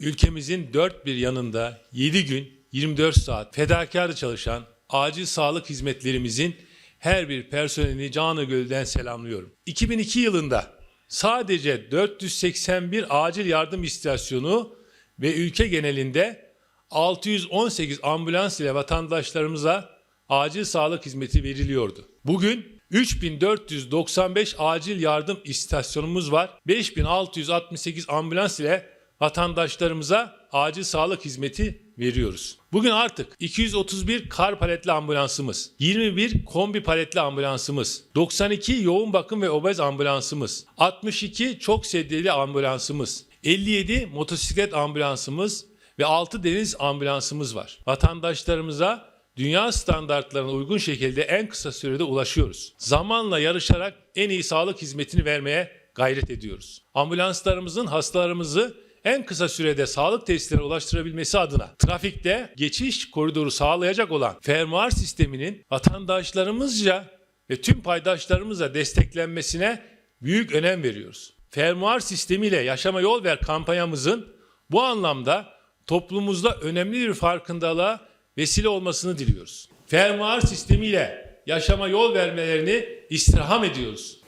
ülkemizin dört bir yanında 7 gün 24 saat fedakarca çalışan acil sağlık hizmetlerimizin her bir personelini canı gölden selamlıyorum. 2002 yılında sadece 481 acil yardım istasyonu ve ülke genelinde 618 ambulans ile vatandaşlarımıza acil sağlık hizmeti veriliyordu. Bugün 3495 acil yardım istasyonumuz var. 5668 ambulans ile vatandaşlarımıza acil sağlık hizmeti veriyoruz. Bugün artık 231 kar paletli ambulansımız, 21 kombi paletli ambulansımız, 92 yoğun bakım ve obez ambulansımız, 62 çok sedyeli ambulansımız, 57 motosiklet ambulansımız ve 6 deniz ambulansımız var. Vatandaşlarımıza dünya standartlarına uygun şekilde en kısa sürede ulaşıyoruz. Zamanla yarışarak en iyi sağlık hizmetini vermeye gayret ediyoruz. Ambulanslarımızın hastalarımızı en kısa sürede sağlık tesislerine ulaştırabilmesi adına trafikte geçiş koridoru sağlayacak olan fermuar sisteminin vatandaşlarımızca ve tüm paydaşlarımızla desteklenmesine büyük önem veriyoruz. Fermuar sistemiyle Yaşama Yol Ver kampanyamızın bu anlamda toplumumuzda önemli bir farkındalığa vesile olmasını diliyoruz. Fermuar sistemiyle yaşama yol vermelerini istirham ediyoruz.